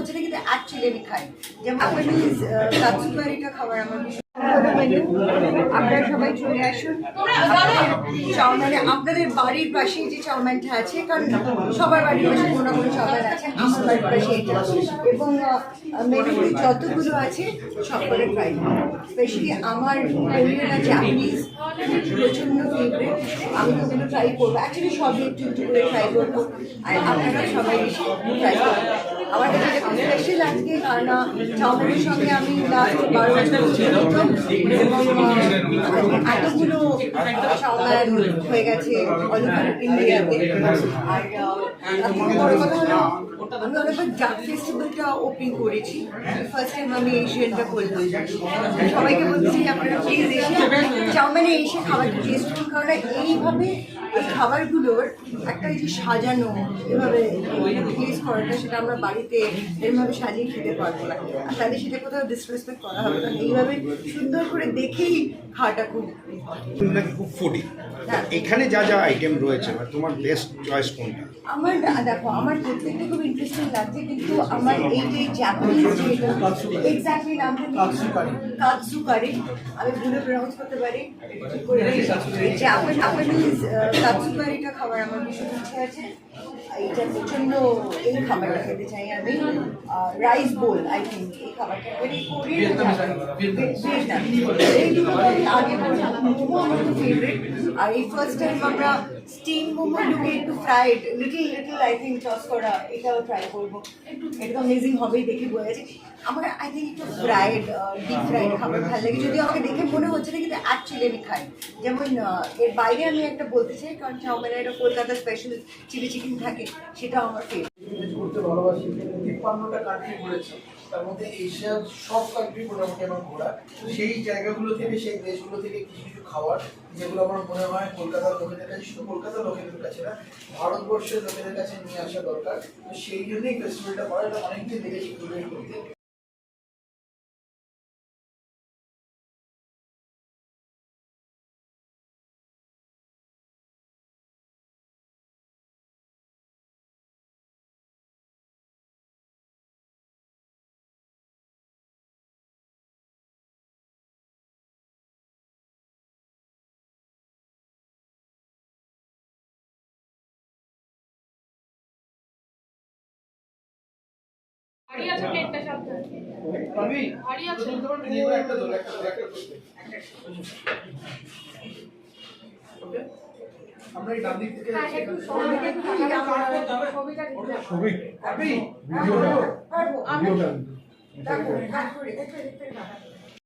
হচ্ছে না কিন্তু অ্যাকচুয়ালি আমি খাই যেমন জাপানিজ কাটসুকারিটা খাবার আমার আপনারা সবাই চলে আসুন। চাউমানে আপনাদের বাড়ির পাশেই যে চাউমানটা আছে, কারণ সবার বাড়ির পাশে কোনো না কোনো চাউমান আছে আমার বাড়ির পাশে এটা। এবং মেনুতে যতগুলো আছে সবগুলো ট্রাই স্পেশালি আমার আর জাপানিজ প্রচণ্ড ফেভারিট আমি ওগুলো ট্রাই করব। অ্যাকচুয়ালি সবই একটু একটু করে ট্রাই করব। আর আপনারা সবাই এসে ট্রাই করব আমার কাছে আজকে, কারণ চাউমিনের সঙ্গে আমি এতগুলো চাউমিন হয়ে গেছে অল ইন্ডিয়াতে আমি অনেকবার ফেস্টিভ্যালটা ওপেন করেছি। ফার্স্ট টাইম আমি এশিয়ানটা করলাম। সবাইকে বলছি আপনারা এসে চাউমিনে এসে খাবারটা টেস্ট এইভাবে এই খাবারগুলোর একটা এই যে সাজানো এভাবে টেস্ট করাটা সেটা আমরা বাড়িতে এরভাবে সাজিয়ে খেতে পারব না। আর তাহলে সেটা কোথাও ডিসরেসপেক্ট করা হবে না। এইভাবে সুন্দর করে দেখেই খাওয়াটা খুব। খুব ফুডি হ্যাঁ। এখানে যা যা আইটেম রয়েছে বা তোমার বেস্ট চয়েস কোনটা? আমার দেখো আমার প্রত্যেকটা খুব ইন্টারেস্টিং লাগছে কিন্তু আমার এই যে জাপানিজ যে এক্স্যাক্টলি নামটা কাৎসুকারি। কাৎসুকারি। আমি ভুলে প্রনাউন্স করতে পারি। ঠিক জাপানিজ কাৎসুকারিটা খাবার আমার ভীষণ ইচ্ছে আছে। এইটা প্রচণ্ড এই খাবারটা খেতে চাই আমি। রাইস বোল আই থিঙ্ক এই খাবারটা। মানে কোরিয়ান আগে মোমো আমার তো ফেভারিট আর এই ফার্স্ট টাইম আমরা স্টিম মোমো লুকে একটু fried little little I think চস করা এটাও ট্রাই করব। এটা তো হবেই দেখে বোঝা যাচ্ছে। আমার আই থিঙ্ক একটু ফ্রাইড ডিপ ফ্রাইড খাবার ভালো লাগে। যদি আমাকে দেখে মনে হচ্ছে না কিন্তু অ্যাকচুয়ালি আমি খাই। যেমন আহ, এর বাইরে আমি একটা বলতে চাই কারণ চাউমিনের একটা কলকাতা স্পেশাল চিলি চিকেন থাকে সেটাও আমার ফেভারিট ঘুরতে ভালোবাসি তিপ্পান্নটা কান্ট্রি ঘুরেছি। তার মধ্যে এশিয়ার সব কান্ট্রি মোটামুটি আমার ঘোরা। সেই জায়গাগুলো থেকে, সেই দেশগুলো থেকে কিছু কিছু খাবার যেগুলো আমার মনে হয় কলকাতার লোকেদের কাছে, শুধু কলকাতার লোকেদের কাছে না, ভারতবর্ষের লোকেদের কাছে নিয়ে আসা দরকার। তো সেই জন্যই ফেস্টিভ্যালটা করা এটা অনেকদিন দেখেছি করতে। আমরা এই ডান দিক থেকে হ্যাঁ, যাচ্ছি। একটু